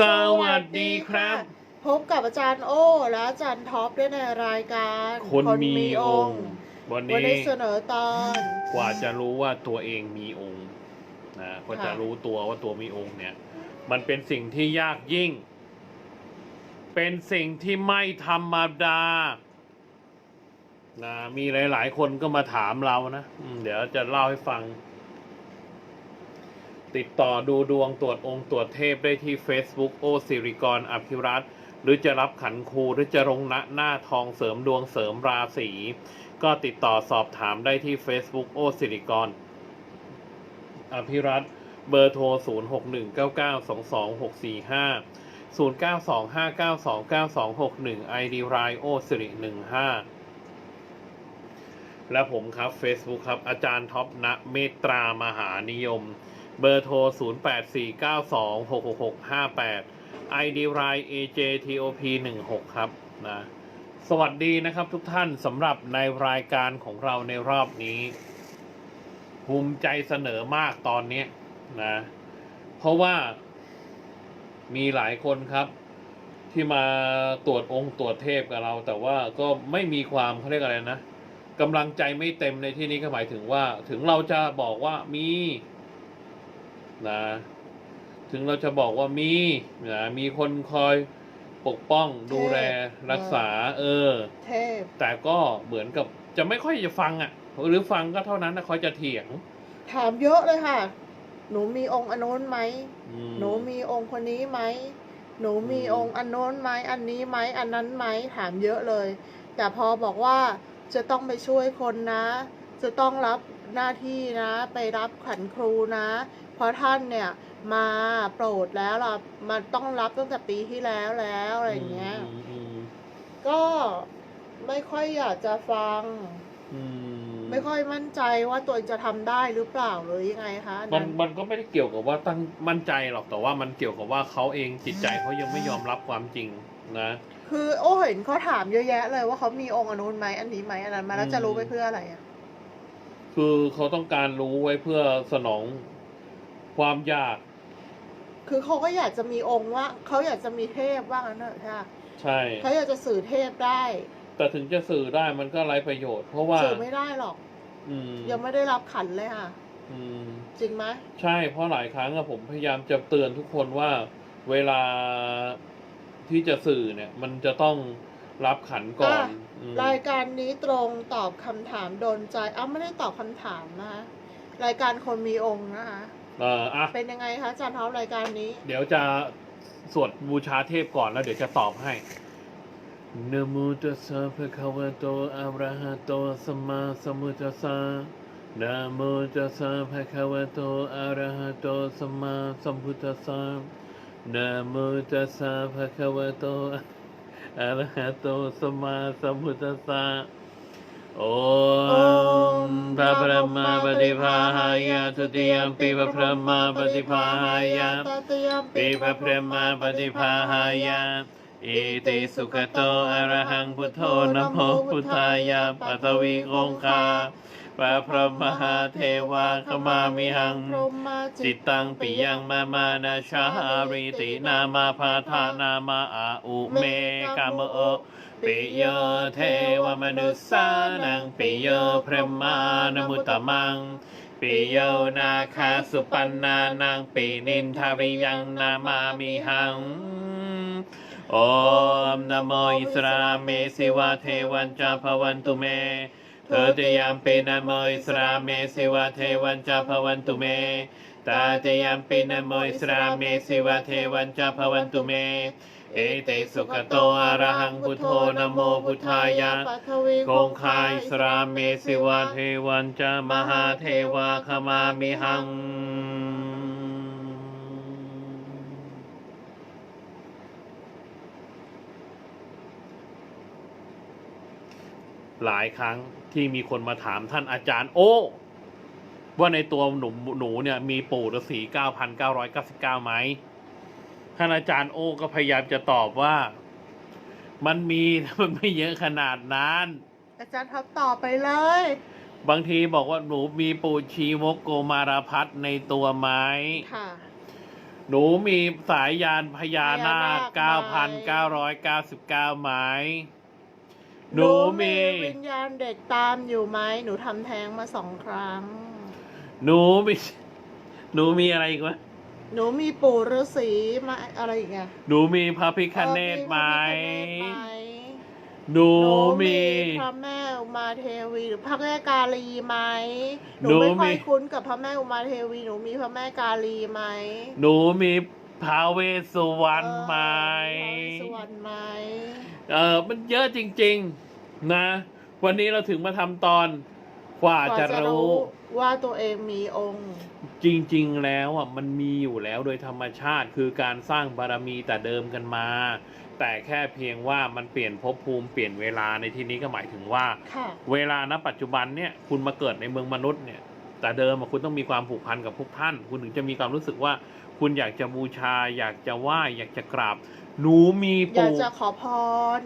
สวัสดีครับ พบกับอาจารย์โอและอาจารย์ท็อปด้วยในรายการคนมีองค์วันวันนี้นี้เสนอตอนกว่าจะรู้ว่าตัวเองมีองค์นะกว่าจะค่ะรู้ตัวว่าตัวมีองค์เนี่ย มันเป็นสิ่งที่ยากยิ่ง เป็นสิ่งที่ไม่ธรรมดานะมีหลาย ๆ คนก็มาถามเรานะอืมเดี๋ยวจะเล่าให้ฟัง ติดต่อดูดวงตรวจองค์ตรวจเทพได้ที่ Facebook โอสิริกรอภิรัตหรือจะรับขันครูหรือจะลงณหน้าทองเสริมดวงเสริมราศีก็ติดต่อสอบถามได้ที่ Facebook โอสิริกรอภิรัตเบอร์โทร 0 6 1 9 9 2 2 6 4 5 0 9 2 5 9 2 9 2 6 1 ID รายโอสิริ15 และผมครับ Facebook ครับ อาจารย์ท็อปณเมตรามหานิยม เบอร์โทร 0849266658 ID r i AJTOP 16ครับนะสวัสดีนะครับทุกท่านสำหรับในรายการของเราในรอบนี้ ภูมิใจเสนอมากตอนนี้นะ เพราะว่ามีหลายคนครับ ที่มาตรวจองค์ตรวจเทพกับเรา แต่ว่าก็ไม่มีความเขาเรียกอะไรนะกำลังใจไม่เต็มในที่นี้ก็หมายถึงว่า ถึงเราจะบอกว่ามี นะถึงเราจะบอกว่ามีนะมีคนคอยปกป้องดูแลรักษา เออ เทพ แต่ก็เหมือนกับจะไม่ค่อยจะฟังอะ่ะ หรือฟังก็เท่านั้นนะคอยจะเถียง ถามเยอะเลยค่ะ หนูมีองค์อนนนไหม อืหนูมีองค์คนนี้ไหม หนูมีอืมองค์อันโน้นไหม อันนี้ไหม อันนั้นไหม ถามเยอะเลย แต่พอบอกว่าจะต้องไปช่วยคนนะ จะต้องรับหน้าที่นะ ไปรับขันครูนะ เพราะท่านเนี่ยมาโปรดแล้วล่ะมันต้องรับตั้งแต่ปีที่แล้วแล้วอะไรอย่างเงี้ยอืมอืมก็ไม่ค่อยอยากจะฟังอืมไม่ค่อยมั่นใจว่าตัวเองจะทำได้หรือเปล่าหรือยังไงคะอันมันนั้นมันก็ไม่ได้เกี่ยวกับว่าตั้งมั่นใจหรอกแต่ว่ามันเกี่ยวกับว่าเขาเองจิตใจเขายังไม่ยอมรับความจริงนะ คือ โอ้เห็นเขาถามเยอะแยะเลยว่าเขามีองค์อนุนไหมอันนี้ไหมอันนั้นไหมาแล้วจะรู้ไปเพื่ออะไรอะคือเขาต้องการรู้ไว้เพื่อสนอง ความอยาก คือเขาก็อยากจะมีองค์ว่าเขาอยากจะมีเทพว่างั้นเถอะค่ะใช่ เขาอยากจะสื่อเทพได้ แต่ถึงจะสื่อได้มันก็ไร้ประโยชน์ เพราะว่าสื่อไม่ได้หรอก อืมยังไม่ได้รับขันเลยค่ะ อืม จริงไหมใช่เพราะหลายครั้งอะผมพยายามจะเตือนทุกคนว่าเวลาที่จะสื่อเนี่ย มันจะต้องรับขันก่อนอืมรายการนี้ตรงตอบคำถามโดนใจอ้าวไม่ได้ตอบคำถามนะคะรายการคนมีองค์นะคะ เอออะเป็นยังไงคะอาจารย์ท็อปรายการนี้ เดี๋ยวจะสวดบูชาเทพก่อนแล้วเดี๋ยวจะตอบให้นะโมตัสสะภะคะวะโตอะระหะโตสัมมาสัมพุทธัสสะนะโมตัสสะภะคะวะโตอะระหะโตสัมมาสัมพุทธัสสะนะโมตัสสะภะคะวะโตอะระหะโตสัมมาสัมพุทธัสสะ โอมพระบรมปฏิภาหายะทุติยมปีพระพรหมปฏิภาหายะตติยมปีพระพรหมปฏิภาหายะอิติสุขโตอะระหังพุทโธนโมพุทธายะปัตวิองคาปะพระมหาเทวาขมามิหัง จิตตังปิยังมามานาชาริตินามาพาทานามาอาอุเมกามโอ ปิโยเทวมนุสสานังปิโยพระมานมุตตมังปิโยนาคาสุปันนานังปีนินทาริยังนามามิหังโอมนโมอิสราเมสิวะเทวันจาภวันตุเมเธอจะยามปีนโมอิสราเมสิวะเทวันจาภวันตุเมตาจะยามปีนโมอิสราเมสิวะเทวันจาภวันตุเม เอเตสุขโตอะระหังพุทโธนะโมพุทธายะคงคายสราเมสิวะเทวันจามหาเทวาขมามิหังหลายครั้งที่มีคนมาถามท่านอาจารย์ โอ้ว่าในตัวหนูหนูเนี่ยมีปู่ฤาษีเก้าพันเก้าร้อยเก้าสิบเก้าไหม ท่านอาจารย์โอ้ก็พยายามจะตอบว่า มันมีมันไม่เยอะขนาดนั้น อาจารย์ท็อปต่อไปเลย บางทีบอกว่าหนูมีปูชีวกโกมารพัฒในตัวไหมค่ะ หนูมีสายยานพญานาพญานาคคเก้าพันเก้าร้อยเก้าสิบเก้าไม้หนูมีวิญญาณเด็กตามอยู่ไหมหนูทำแท้งมาสองครั้ง หนูมีหนูมีอะไรอีกวะ หนูมีปู่ฤาษีมาอะไรอีกอะหนูมีพระพิคเนตไหม เออพระพิฆเนศไหมหนูหนูมี พระแม่อุมาเทวีหรือพระแม่กาลีไหมหนูหนูไม่ค่อยมี คุ้นกับพระแม่อุมาเทวีหนูมีพระแม่กาลีไหมหนูมีพระเวสสุวรรณไหม เออพระเวสสุวรรณไหม เออมันเยอะจริง ๆ นะ วันนี้เราถึงมาทำตอนกว่าจะรู้ ว่าตัวเองมีองค์ จริงๆ แล้วอะมันมีอยู่แล้วโดยธรรมชาติคือการสร้างบารมีแต่เดิมกันมา แต่แค่เพียงว่ามันเปลี่ยนภพภูมิเปลี่ยนเวลาในที่นี้ก็หมายถึงว่าค่ะเวลาณปัจจุบันเนี่ยคุณมาเกิดในเมืองมนุษย์เนี่ย แต่เดิมอะคุณต้องมีความผูกพันกับพวกท่าน คุณถึงจะมีความรู้สึกว่า คุณอยากจะบูชา อยากจะไหว้อยากจะกราบ หนูมีอยากปู่จะขอพร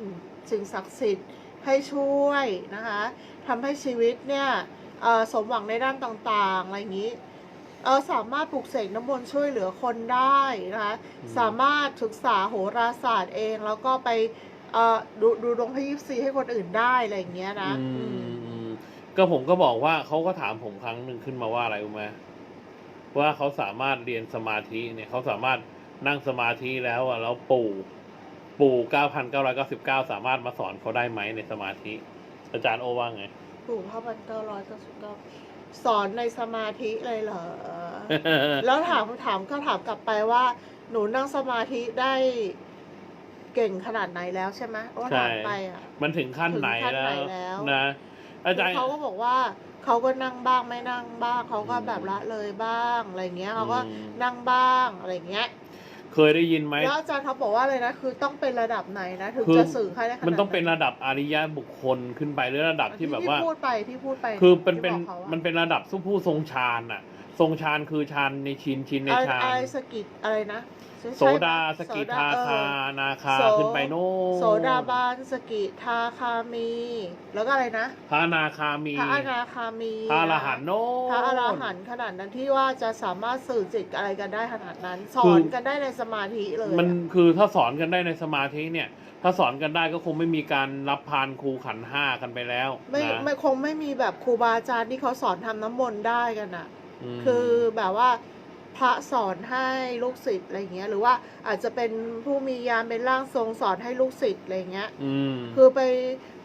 สิ่งศักดิ์สิทธิ์ให้ช่วยนะคะทำให้ชีวิตเนี่ยเอ่อสมหวังในด้านต่างๆอะไรอย่างนี้ เออสามารถปลุกเสกน้ำมนต์ช่วยเหลือคนได้นะคะสามารถศึกษาโหราศาสตร์เองแล้วก็ไปเอ่อดูดูดวงพยิปซีให้คนอื่นได้อะไรอย่างเงี้ยนะอือืมมอืมก็ผมก็บอกว่าเขาก็ถามผมครั้งหนึ่งขึ้นมาว่าอะไรรู้ไหมว่าเขาสามารถเรียนสมาธิเนี่ยเขาสามารถนั่งสมาธิแล้วอะแล้วปู่ ปู่เก้าพันเก้าร้อยเก้าสิบเก้าสามารถมาสอนเขาได้ไหมในสมาธิ อาจารย์โอว่าไงปู่พระพันเก้าร้อยเก้าสิบเก้า สอนในสมาธิเลยเหรอ แล้วถามถามก็ถามกลับไปว่า หนูนั่งสมาธิได้เก่งขนาดไหนแล้วใช่ไหมว่าใช่ถามไปอะ มันถึงขั้นไหนถึงขั้นแล้ไหนวแล้วนะอาจารย์เขาก็บอกว่าเขาก็นั่งบ้างไม่นั่งบ้างเขาก็อืมแบบละเลยบ้างอะไรเงี้ยเขาก็อืมนั่งบ้างอะไรเงี้ย เคยได้ยินไหมแล้วอาจารย์เขาบอกว่าอะไรนะ คือต้องเป็นระดับไหนนะ ถึงคือจะสื่อให้ได้ขนาดมันต้องเป็นระดับอริยบุคคลขึ้นไปหรือระดับที่แบบว่าพูดไปที่พูดไป คือเป็นเป็นที่บอกขาอะมันเป็นระดับสุผู้ทรงฌานอะ ทรงฌานคือฌานในชินชินในอะไรฌานอะไรสกิดอะไรนะใช่โสดาไหมสกิโสดทาเออคานาคาโสขึ้นไปโน่นโสดาบานสกิทาคามี แล้วก็อะไรนะพระอนาคามีพระอนาคามีพระอรหันต์โน่นพระอรหันต์ขนาดนั้นที่ว่าจะสามารถสื่อจิตอะไรกันได้ขนาดนั้นสคืออนกันได้ในสมาธิเลย มันอะคือถ้าสอนกันได้ในสมาธิเนี่ย ถ้าสอนกันได้ก็คงไม่มีการรับพานครูขันธ์ห้ากันไปแล้ว ไม่นะไม่คงไม่มีแบบครูบาอาจารย์ที่เขาสอนทำน้ำมนต์ได้กันอะม คือแบบว่าพระสอนให้ลูกศิษย์อะไรเงี้ย หรือว่าอาจจะเป็นผู้มียานเป็นร่างทรงสอนให้ลูกศิษย์อะไรเงี้ยอืมคือไป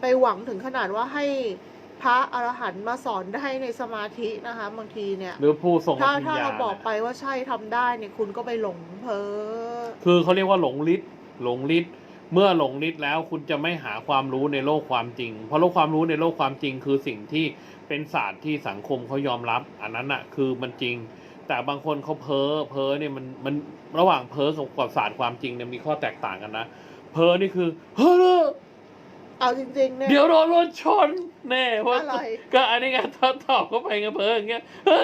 ไปหวังถึงขนาดว่าให้พระอรหันต์มาสอนได้ในสมาธินะคะ บางทีเนี่ย หรือผู้ทรงอถ้าภิญถ้าญาเราบอกน่ะไปว่าใช่ทำได้เนี่ยคุณก็ไปหลงเพ้อคือเขาเรียกว่าหลงฤทธิ์หลงฤทธิ์ เมื่อหลงฤทธิ์แล้วคุณจะไม่หาความรู้ในโลกความจริง เพราะโลกความรู้ในโลกความจริง คือสิ่งที่เป็นศาสตร์ที่สังคมเขายอมรับ อันนั้นอะคือมันจริง แต่บางคนเขาเพ้อเพ้อเนี่ยมันมันระหว่างเพ้อกับกับศาสตร์ความจริงเนี่ยมีข้อแตกต่างกันนะเพ้อนี่คือเฮ้อเอาจริงๆเนี่ยเดี๋ยวโดนรถชนแน่เพราะอะไรก็อันนี้ไงทดตอบเข้าไปไงเพ้ออย่างเงี้ยเฮ้อ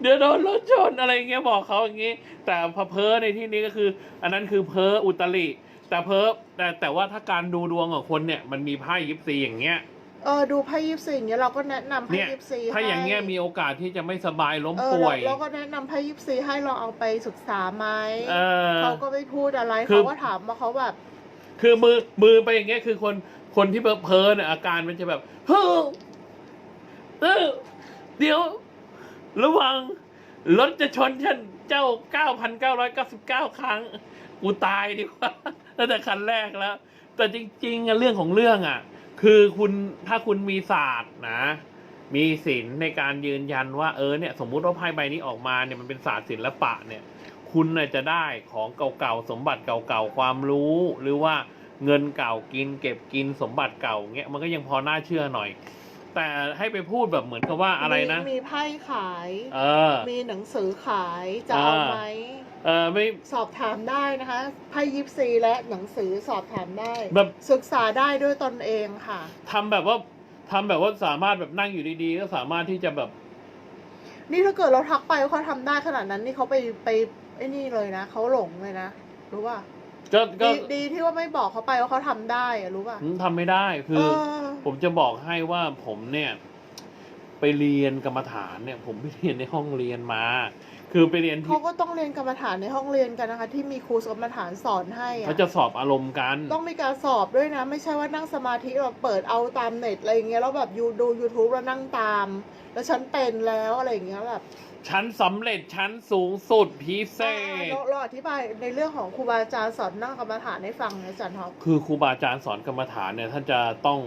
เดี๋ยวโดนรถชนอะไรอย่างเงี้ยบอกเขาอย่างงี้ แต่พอเพ้อในที่นี้ก็คือ อันนั้นคือเพ้ออุตริ แต่เพ้อแต่แต่ว่าถ้าการดูดวงของคนเนี่ยมันมีไพ่ยิปซีอย่างเงี้ยเออดูไพ่ยิปซีอย่างเงี้ยเราก็แนะนำไพ่เนี่ยยิปซีถ้าอย่างเงี้ยให้มีโอกาสที่จะไม่สบายล้มเออป่วย เราเราก็แนะนำไพ่ยิปซีให้เราเอาไปศึกษาไหมเออ เขาก็ไม่พูดอะไรคือ เขาก็ถามว่าเขาแบบคือมือมือไปอย่างเงี้ยคือคนคนที่เพ้อเพ้อเนี่ยอาการมันจะแบบเฮ้อเออเดี๋ยว ระวังรถจะชนฉันเจ้าเก้าพันเก้าร้อยเก้าสิบเก้าครั้ง กูตายดีกว่าตั้งแต่คันแรกแล้ว แต่จริงๆอะเรื่องของเรื่องอะ คือคุณถ้าคุณมีศาสตร์นะ มีศิลป์ในการยืนยันว่าเออเนี่ยสมมุติว่าไพ่ใบนี้ออกมาเนี่ยมันเป็นศาสตร์ศิลปะเนี่ย คุณน่ะจะได้ของเก่าๆสมบัติเก่าๆความรู้หรือว่าเงินเก่ากิน เก็บกินสมบัติเก่าเงี้ยมันก็ยังพอน่าเชื่อหน่อย แต่ให้ไปพูดแบบเหมือนกับว่าอะไรนะ มีมีไพ่ขาย เออ มีหนังสือขายจะเอาอ่าไหม เออไม่ สอบถามได้นะคะไพ่ยิปซีและหนังสือสอบถามได้ แบบ ศึกษาได้ด้วยตนเองค่ะ ทำแบบว่าทำแบบว่าสามารถแบบนั่งอยู่ดีๆ ก็สามารถที่จะแบบ นี่ถ้าเกิดเราทักไปว่าเขาทำได้ขนาดนั้นนี่เขาไปไปไอ้นี่เลยนะเขาหลงเลยนะรู้ป่ะก็ก็ดีดีที่ว่าไม่บอกเขาไปว่าเขาทำได้อะรู้ป่ะอืมทำไม่ได้คือเออผมจะบอกให้ว่าผมเนี่ย ไปเรียนกรรมฐานเนี่ย ผมไปเรียนในห้องเรียนมา คือคือไปเรียนที่เขาก็ต้องเรียนกรรมฐานในห้องเรียนกันนะคะ ที่มีครูกรรมฐานสอนให้อะเขาจะสอบอารมณ์กันต้องมีการสอบด้วยนะ ไม่ใช่ว่านั่งสมาธิแบบเปิดเอาตามเน็ตอะไรอย่างเงี้ยแล้วแบบยูดู YouTube แล้วนั่งตาม แล้วฉันเป็นแล้วอะไรอย่างเงี้ยแบบชั้นสำเร็จชั้นสูงสุดพิเศอ่าษเราเราอธิบายในเรื่องของครูบาอาจารย์สอนนั่งกรรมฐานให้ฟังนะอาจารย์ท็อปคือครูบาอาจารย์สอนกรรมฐานเนี่ยท่านจะต้อง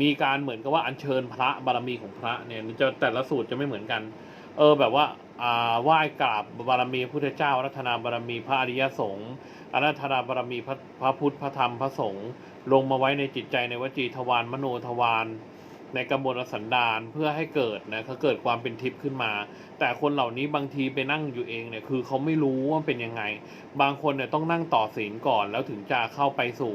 มีการเหมือนกับว่าอัญเชิญพระบารมีของพระเนี่ยมันจะแต่ละสูตรจะไม่เหมือนกัน เออแบบว่าอ่า ไหว้กราบบารมีพระพุทธเจ้ารัตนาบารมีพระอริยสงฆ์อรัตนาบารมีพระพระพุทธพระธรรมพระสงฆ์ลงมาไว้ในจิตใจในวจีทวารมโนทวารในกระบวนสันดานเพื่อให้เกิดนะเขาเกิดความเป็นทิพย์ขึ้นมา แต่คนเหล่านี้บางทีไปนั่งอยู่เองเนี่ยคือเขาไม่รู้ว่าเป็นยังไง บางคนเนี่ยต้องนั่งต่อศีลก่อนแล้วถึงจะเข้าไปสู่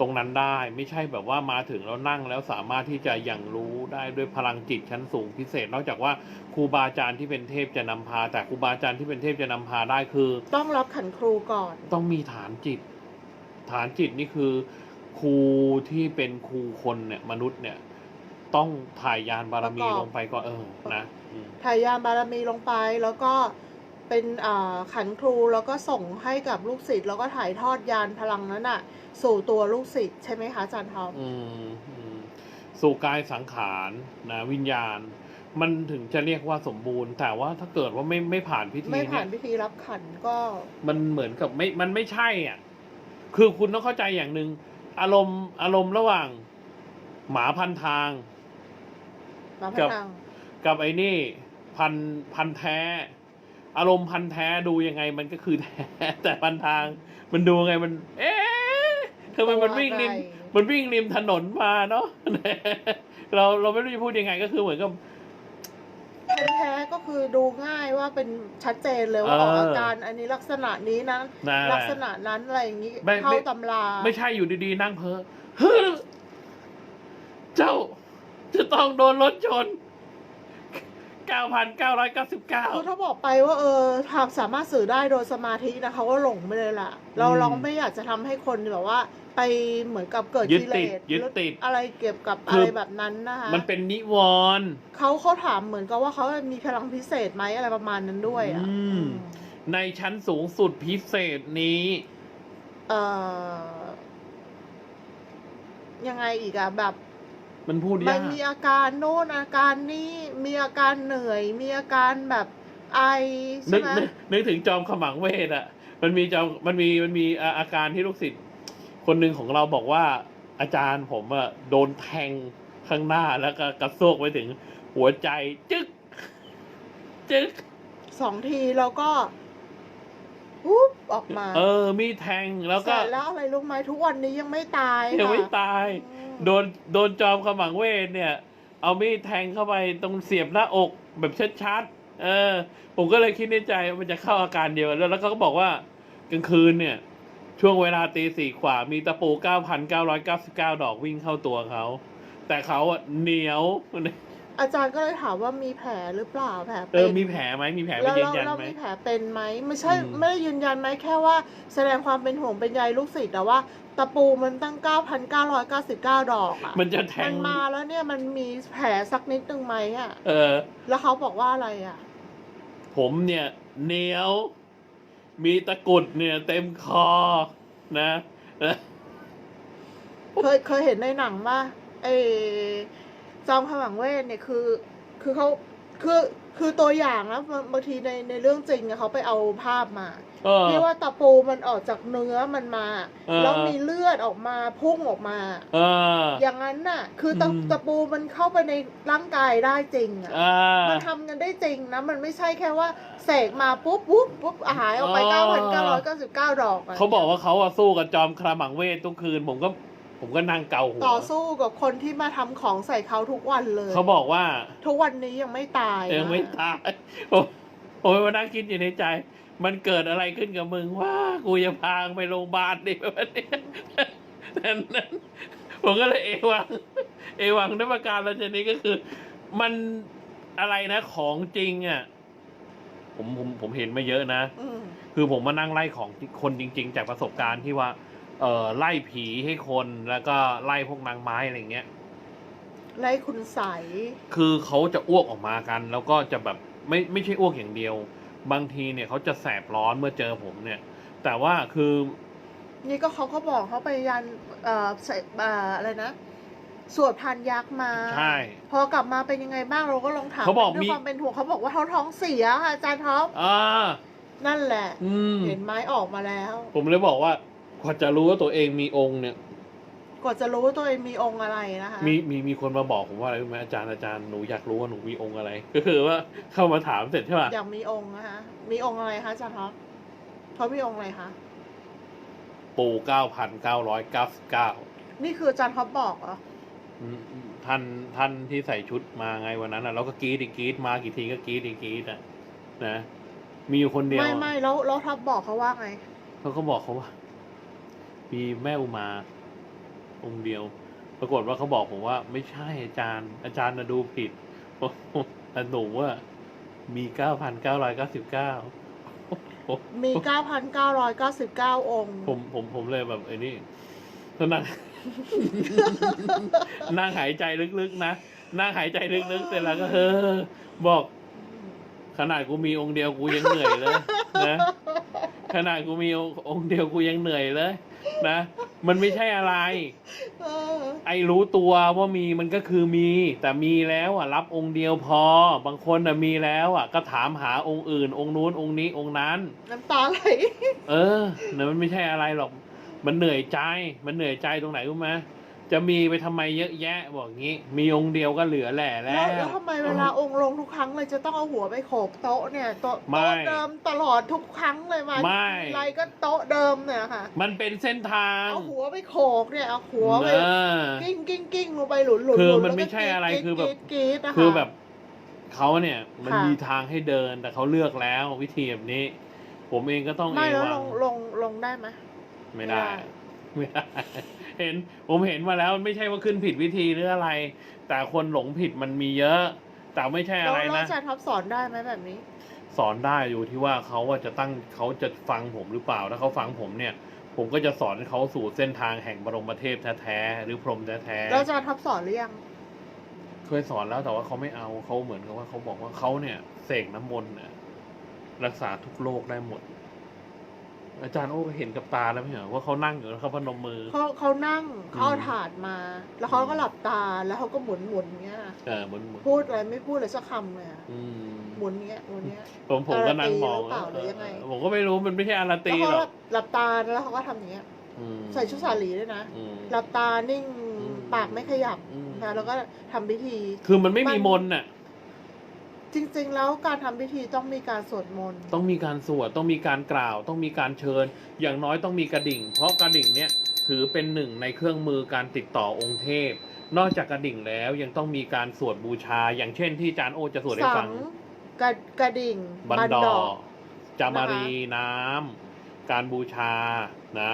ตรงนั้นได้ไม่ใช่แบบว่ามาถึงแล้วนั่งแล้วสามารถที่จะอย่างรู้ได้ด้วยพลังจิตชั้นสูงพิเศษ นอกจากว่าครูบาอาจารย์ที่เป็นเทพจะนำพา แต่ครูบาอาจารย์ที่เป็นเทพจะนำพาได้คือ ต้องรับขันครูก่อน ต้องมีฐานจิต ฐานจิตนี่คือครูที่เป็นครูคนเนี่ยมนุษย์เนี่ย ต้องถ่ายยานบารมีประกอบ ลงไปก็เออนะอืม ถ่ายยานบารมีลงไปแล้วก็ เป็นอ่าขันครูแล้วก็ส่งให้กับลูกศิษย์แล้วก็ถ่ายทอดยานพลังนั้นอะสู่ตัวลูกศิษย์ใช่ไหมคะอาจารย์ท็อปอืมอืมสู่กายสังขารนะวิญญาณ มันถึงจะเรียกว่าสมบูรณ์ แต่ว่าถ้าเกิดว่าไม่ไม่ผ่านพิธีไม่ผ่าเนี่นยพิธีรับขันก็ มันเหมือนกับไม่มันไม่ใช่อะคือคุณต้องเข้าใจอย่างหนึ่งอารมณ์อารมณ์ระหว่าง หมาพันทางมาพกับลังกับไอ้นี่ พันพันแท้ อารมณ์พันแท้ดูยังไงมันก็คือแท้แต่พันทางมันดูไงมัน เอ๊ะทำไมมันวิ่งริมมันวิ่งริมถนนมาเนาะเราเราไม่รู้จะพูดยังไงก็คือเหมือนกับพันแท้ก็คือดูง่ายว่าเป็นชัดเจนเลยว่าเออออกอาการอันนี้ลักษณะนี้นะนะลักษณะนั้นอะไรอย่างนี้ไม่เข้าไม่ตำรา ไม่ใช่อยู่ดีๆนั่งเพ้อเฮ้อเจ้าจะต้องโดนรถชน 9,999คือถ้าบอกไปว่าเออทำสามารถสื่อได้โดยสมาธินะเขาก็หลงไปเลยล่ะ เราอืมเราไม่อยากจะทำให้คนแบบว่า ไปเหมือนกับเกิดยึดกิเลติดสยึดติดอะไรเกี่ยวกับคืออะอไรแบบนั้นนะคะมันเป็นนิวรณ์ เขาเขาถามเหมือนกับว่าเขามีพลังพิเศษไหมอะไรประมาณนั้นด้วยอะอืม อืมในชั้นสูงสุดพิเศษนี้ เอ่อยังไงอีกอะแบบ มันพูดมัยานกมีอาการโน่นอาการนี้มีอาการเหนื่อย มีอาการแบบไอนึใช่กไหมนึกนึกถึงจอมขมังเวทอะมันมีจอมมันมีมันมีอาอาการที่ลูกศิษย์คนหนึ่งของเราบอกว่า อาจารย์ผมอะโดนแทงข้างหน้าแล้วก็กระซวกไปถึงหัวใจ จึ๊ก จึ๊ก สองทีแล้วก็ปุ๊บออกมาเออ มีแทงแล้วก็ เสร็จแล้วอะไรรู้ไหมทุกวันนี้ยังไม่ตายยังไม่ค่ะตาย อืม โดนโดนจอมขมังเวทเนี่ย เอามีดแทงเข้าไปตรงเสียบหน้าอกแบบชัดๆเออ ผมก็เลยคิดในใจว่ามันจะเข้าอาการเดียวกันแล้วแล้วก็บอกว่ากลางคืนเนี่ย ช่วงเวลาตีสี่ขวามีตะปูเก้าพันเก้าร้อยเก้าสิบเก้าดอกวิ่งเข้าตัวเขา แต่เขาอะเหนียว อาจารย์ก็เลยถามว่ามีแผลหรือเปล่าแผลเอเป็น อมีแผลไหมมีแผลไปแล้วยืเรานยันเราไหม มีแผลเป็นไหมไม่ใช่อืม ไม่ได้ยืนยันไหมแค่ว่าแสดงความเป็นห่วงเป็นใยลูกศิษย์แต่ว่า ตะปูมันตั้ง 9,999 ดอกอะมันจะแทมังนมาแล้วเนี่ยมันมีแผลสักนิดนึงไหมอะเออ แล้วเขาบอกว่าอะไรอะผมเนี่ยเหนียว มีตะกรุดเนี่ย เต็มคอนะนะเคยเคยเห็นในหนังว่าไอ้ จอมขมังเวทเนี่ยคือ คือเขาคือคือตัวอย่างนะบางบางทีในในเรื่องจริงอะเขาไปเอาภาพมาเออที่ว่าตะปูมันออกจากเนื้อมันมาเออแล้วมีเลือดออกมาพุ่งออกมาเอออย่างนั้นน่ะ คือตะอืมตะปูมันเข้าไปในร่างกายได้จริงอะอ่ามันทำกันได้จริงนะมันไม่ใช่แค่ว่าเสกมาปุ๊บปุ๊บปุ๊บหายออกไปอ๋อ9,999ดอกะเขาบอกว่าเขาอะสู้กับจอมครามังเวททุกคืนผมก็ ผมก็นั่งเกาหัวต่อสู้กับคนที่มาทำของใส่เขาทุกวันเลย เขาบอกว่า ทุกวันนี้ยังไม่ตายยังไม่นะตายผมผมมานั่งคิดอยู่ในใจ มันเกิดอะไรขึ้นกับมึงว่ากูจะพางไปโรงพยาบาลดิวันนี้นั้นนั้นผมก็เลยเอวัง เอวังด้วยประการแล้วชนี้ก็คือ มันอะไรนะของจริงอะผมผมผมเห็นมาเยอะนะอืมคือผมมานั่งไล่ของคนจริง ๆ จากประสบการณ์ที่ว่า เอ่อไล่ผีให้คนแล้วก็ไล่พวกนางไม้อะไรเงี้ย ไล่คุณใสยคือเขาจะอ้วกออกมากัน แล้วก็จะแบบไม่ไม่ใช่อ้วกอย่างเดียว บางทีเนี่ยเขาจะแสบร้อนเมื่อเจอผมเนี่ย แต่ว่าคือนี่ก็เขาก็บอกเขาไปยันเอ่อใส่เอ่ออะไรนะสวดพันยักษ์มา ใช่ พอกลับมาเป็นยังไงบ้างเราก็ลองถามเขาบอกด้วยมี ความเป็นห่วงเขาบอกว่าเขาท้องเสียค่ะอาจารย์ท็อปอ่านั่นแหละ อืม เห็นไม้ออกมาแล้ว ผมเลยบอกว่า กว่าจะรู้ว่าตัวเองมีองค์เนี่ย กว่าจะรู้ว่าตัวเองมีองค์อะไรนะคะมีมีมีคนมาบอกผมว่าอะไรรู้ไหมอาจารย์อาจารย์หนูอยากรู้ว่าหนูมีองค์อะไร ก็คือว่าเข้ามาถามเสร็จใช่ป่ะอยากมีองค์นะคะมีองค์อะไรคะอาจารย์ท็อปเขามีองค์อะไรคะปู่เก้าพันเก้าร้อยเก้าสิบเก้านี่คืออาจารย์ท็อปบอกเหรอท่านท่านที่ใส่ชุดมาไงวันนั้นอะเราก็กรีดอีกกรีดมากี่ทีก็กรีดอีกกรีดอะนะมีอยู่คนเดียวไม่ไม่แล้วแล้วท็อปบอกเขาว่าไงเขาก็บอกเขาว่า มีแม่อุมาองค์เดียว ปรากฏว่าเขาบอกผมว่า ไม่ใช่อาจารย์ อาจารย์นะดูผิดแต่หนูว่ามีเก้าพันเก้าร้อยเก้าสิบเก้ามี9,999องค์ ผมผมผมเลยแบบไอ้นี่ก็นั่งนั่งหายใจลึกๆนะนั่งหายใจลึกๆเสร็จแล้วก็เออบอกขนาดกูมีองค์เดียวกูยังเหนื่อยเลยนะ ขนาดกูมีองค์เดียวกูยังเหนื่อยเลย นะ มันไม่ใช่อะไร เออ ไอ้รู้ตัวว่ามีมันก็คือมี แต่มีแล้วอะรับองค์เดียวพอ บางคนอะมีแล้วอะ ก็ถามหาองค์อื่น องค์นู้นองค์นี้องค์นั้น น้ำตาไหล เออเนี่ยมันไม่ใช่อะไรหรอก มันเหนื่อยใจ มันเหนื่อยใจตรงไหนรู้ไหม จะมีไปทำไมเยอะแยะบอกงี้ มีองค์เดียวก็เหลือแหละแล้แล้ว วแล้วทำไมเวลาองค์ลงทุกครั้งเลยจะต้องเอาหัวไปโขกโต๊ะเนี่ยโต๊ะไม่โต๊ะเดิมตลอดทุกครั้งเลยมาไม่อะไรก็โต๊ะเดิมเนี่ยค่ะ มันเป็นเส้นทางเอาหัวไปโขกเนี่ยเอาหัวไปเออ กิ้งกิ้งกิ้งลงไปหลุนหลุนคือหลุมันแล้วก็ไม่ใช่อะไรกรี๊ดคือแบบกรี๊ดกรี๊ดนะคะ คือแบบเขาเนี่ยมันค่ะ มีทางให้เดินแต่เขาเลือกแล้ววิธีแบบนี้ ผมเองก็ต้องไม่เอแล้ววัลงงลงลงได้ไหม ไม่ได้ ไม่ได้ไม่ได้ เห็น ผมเห็นมาแล้วไม่ใช่ว่าขึ้นผิดวิธีหรืออะไร แต่คนหลงผิดมันมีเยอะ แต่ไม่ใช่แล้อะวไรแล้วนะอาจารย์ท็อปสอนได้ไหมแบบนี้ สอนได้อยู่ที่ว่าเขาว่าจะตั้งเขาจะฟังผมหรือเปล่าถ้าเขาฟังผมเนี่ย ผมก็จะสอนเขาสู่เส้นทางแห่งบรมเทพแท้ๆหรือพรหมแท้แล้วอาจารย์ท็อปสอนหรือยังๆเคยสอนแล้วแต่ว่าเขาไม่เอาเขาเหมือนกับว่าเขาบอกว่าเขาเนี่ยเสกน้ำมนต์เนี่ยรักษาทุกโรคได้หมด อาจารย์โอ้ก็เห็นกับตาแล้วไม่เหรอว่าเขานั่งอยู่แล้วเขาพนมมือ เขาเขานั่งเขาเอาอืมถาดมา แล้วเขาก็หลับตาแล้วเขาก็หมุนหมุนอย่างเงี้ยเออเหมือนเหมือนพูดอะไรไม่พูดเลยสักคำเลยอะอืมหมุนเงี้ยหมุนเงี้ยผมผมก็นั่งมองอาราตีหรือเปล่าหรือยังไงเออผมก็ไม่รู้มันไม่ใช่อาราตีแล้วเขาหรอกหลับตาแล้วเขาก็ทำอย่างเงี้ยอืมใส่ชุดสาลีด้วยนะอืมหลับตานิ่งอืมปากไม่ขยับอืมนะแล้วก็ทำพิธี คือมันไม่มีมันมนต์น่ะ จริง ๆ แล้วการทำพิธีต้องมีการสวดมนต์ ต้องมีการสวดต้องมีการกล่าว ต้องมีการเชิญ อย่างน้อยต้องมีกระดิ่ง เพราะกระดิ่งเนี่ยถือเป็นหนึ่งในเครื่องมือการติดต่อองค์เทพ นอกจากกระดิ่งแล้วยังต้องมีการสวดบูชา อย่างเช่นที่อาจารย์โอจะสวดให้สัฟังงกระกระดิ่งบันดออกจามารีน้ำการบูชานะ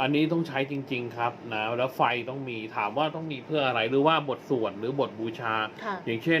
อันนี้ต้องใช้จริง ๆ ครับนะ แล้วไฟต้องมีถามว่าต้องมีเพื่ออะไรหรือว่าบทสวดหรือบทบูชา ค่ะ อย่างเช่น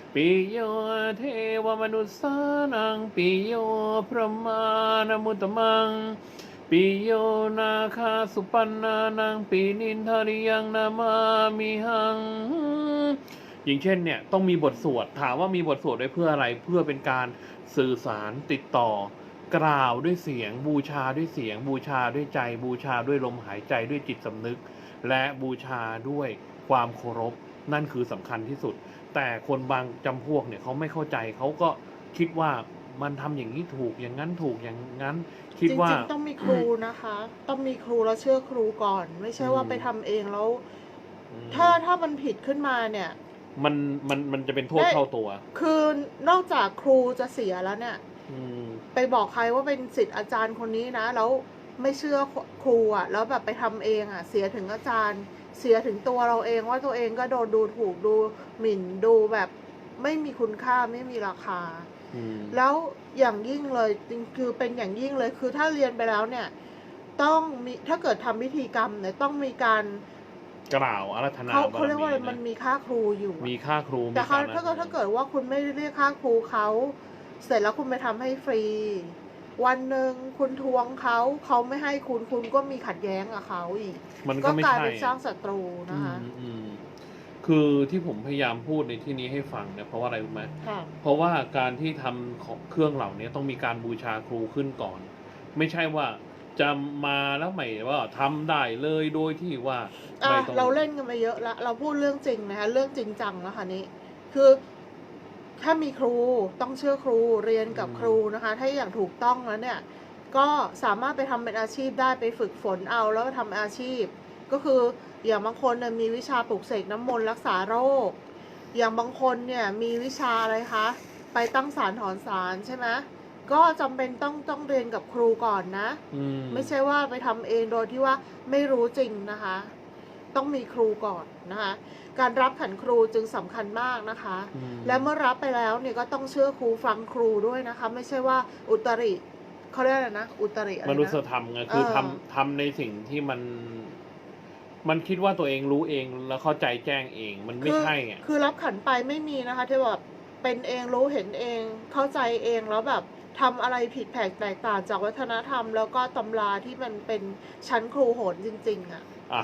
ปิโยเทวามามิหังพระมาจิตตังปิยังมามานาชาริตินามาพาธานามาอาอุเมกามโอปิโยเทวมนุษสานังปิโยพระมานมุตมังปิโยนาคาสุปันนานังปีนินทาริยังนามามิหังอย่างเช่นเนี่ยต้องมีบทสวดถามว่ามีบทสวดไว้เพื่ออะไรเพื่อเป็นการสื่อสารติดต่อ กล่าวด้วยเสียง บูชาด้วยเสียง บูชาด้วยใจ บูชาด้วยลมหายใจด้วยจิตสำนึก และบูชาด้วยความเคารพนั่นคือสำคัญที่สุด แต่คนบางจำพวกเนี่ยเขาไม่เข้าใจเขาก็คิดว่ามันทำอย่างนี้ถูกอย่างนั้นถูกอย่างนั้น คิดจว่าริงๆต้องมีครูนะคะ ต้องมีครูแล้วเชื่อครูก่อน ไม่ใช่ว่าอืมไปทำเองแล้วอืมถ้าถ้ามันผิดขึ้นมาเนี่ย มันมันมันจะเป็นโทษได้เข้าตัว คือนอกจากครูจะเสียแล้วเนี่ยอืมไปบอกใครว่าเป็นสิทธิ์อาจารย์คนนี้นะ แล้วไม่เชื่อครูอะ แล้วแบบไปทำเองอะ เสียถึงอาจารย์ เสียถึงตัวเราเองว่าตัวเองก็โดนดูถูกดูหมิ่นดูแบบไม่มีคุณค่าไม่มีราคาอืมแล้วอย่างยิ่งเลยจริงคือเป็นอย่างยิ่งเลยคือถ้าเรียนไปแล้วเนี่ย ต้องมีถ้าเกิดทำพิธีกรรมเนี่ยต้องมีการกล่าวอารัธนาเขาบารเขาเรียกว่าอะไรนะมันมีค่าครูอยู่อะมีค่าครูแต่มีเขารถ้าเกิดถ้าเกิดว่าคุณไม่เรียกค่าครูเขาเสร็จแล้วคุณไปทำให้ฟรี วันหนึ่งคุณทวงเขาเขาไม่ให้คุณคุณก็มีขัดแย้งกับเขาอีกมันก็ก็ไม่กลายใช่เป็นสร้างศัตรูนะคะอืมอืมคือที่ผมพยายามพูดในที่นี้ให้ฟังเนี่ยเพราะว่าอะไรรู้ไหมค่ะเพราะว่าการที่ทำของเครื่องเหล่านี้ต้องมีการบูชาครูขึ้นก่อน ไม่ใช่ว่าจะมาแล้วไม่ว่าทำได้เลยโดยที่ว่าอะไม่ต้อง เราเล่นกันมาเยอะแล้วเราพูดเรื่องจริงนะคะเรื่องจริงจังนะคะนี้ คือ ถ้ามีครูต้องเชื่อครูเรียนกับครูนะคะ ถ้าอย่างถูกต้องแล้วเนี่ย ก็สามารถไปทำเป็นอาชีพได้ไปฝึกฝนเอาแล้วก็ทำอาชีพ ก็คืออย่างบางคนเนี่ยมีวิชาปลูกเสกน้ำมนต์รักษาโรค อย่างบางคนเนี่ยมีวิชาอะไรคะไปตั้งศาลถอนศาลใช่ไหมก็จำเป็นต้องต้องเรียนกับครูก่อนนะอืมไม่ใช่ว่าไปทำเองโดยที่ว่าไม่รู้จริงนะคะ ต้องมีครูก่อนนะคะการรับขันครูจึงสำคัญมากนะคะอืมและเมื่อรับไปแล้วเนี่ยก็ต้องเชื่อครูฟังครูด้วยนะคะ ไม่ใช่ว่าอุตริเขาเรียกอะไรนะอุตริอะไรมนุษยนะธรรมไงคือเออทำทำในสิ่งที่มัน มันคิดว่าตัวเองรู้เองแล้วเข้าใจแจ้งเอง มันไม่ใช่ไงคือรับขันไปไม่มีนะคะที่แบบเป็นเองรู้เห็นเอง เข้าใจเองแล้วแบบทำอะไรผิดแผกแตกต่างจากวัฒนธรรม แล้วก็ตำราที่มันเป็นชั้นครูโหนจริง ๆอะ่ะอะ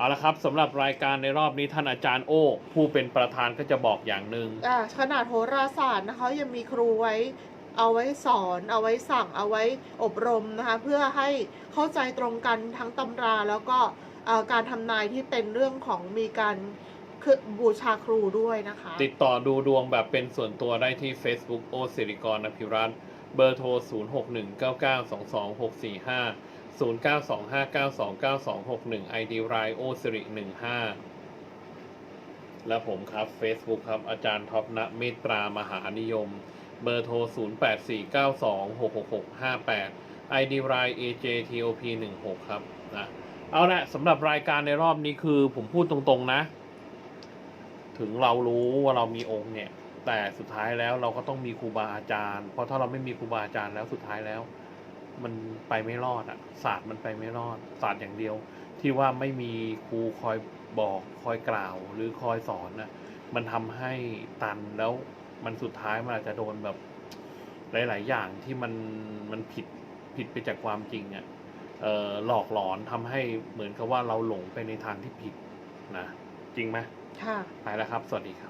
เอาละครับสำหรับรายการในรอบนี้ท่านอาจารย์โอ้ ผู้เป็นประธานก็จะบอกอย่างหนึ่งอ่าขนาดโหราศาสตร์นะคะยังมีครูไว้ เอาไว้สอน เอาไว้สั่งเอาไว้อบรมนะคะเพื่อให้เข้าใจตรงกันทั้งตำราแล้วก็เอ่อการทำนายที่เป็นเรื่องของมีการคือบูชาครูด้วยนะคะ ติดต่อดูดวงแบบเป็นส่วนตัวได้ที่ Facebook โอสิริกรอภิรัตน์เบอร์โทร 0619922645 0925929261 ID รายโอสิริ15 และผมครับ Facebook ครับ อาจารย์ท็อปณเมตตามหานิยม เบอร์โทร 0849266658 ID ราย AJTOP 16ครับนะเอาละสำหรับรายการในรอบนี้คือผมพูดตรงๆนะ ถึงเรารู้ว่าเรามีองค์เนี่ย แต่สุดท้ายแล้วเราก็ต้องมีครูบาอาจารย์ เพราะถ้าเราไม่มีครูบาอาจารย์แล้วสุดท้ายแล้ว มันไปไม่รอดอะศาสตร์มันไปไม่รอดศาสตร์อย่างเดียว ที่ว่าไม่มีครูคอยบอกคอยกล่าวหรือคอยสอนนะมันทำให้ตันแล้วมันสุดท้ายมันอาจจะโดนแบบหลาย ๆ อย่างที่มันมันผิดผิดไปจากความจริงอะเอ่อหลอกหลอนทำให้เหมือนกับว่าเราหลงไปในทางที่ผิดนะจริงไหมค่ะไปแล้วครับ สวัสดีครับ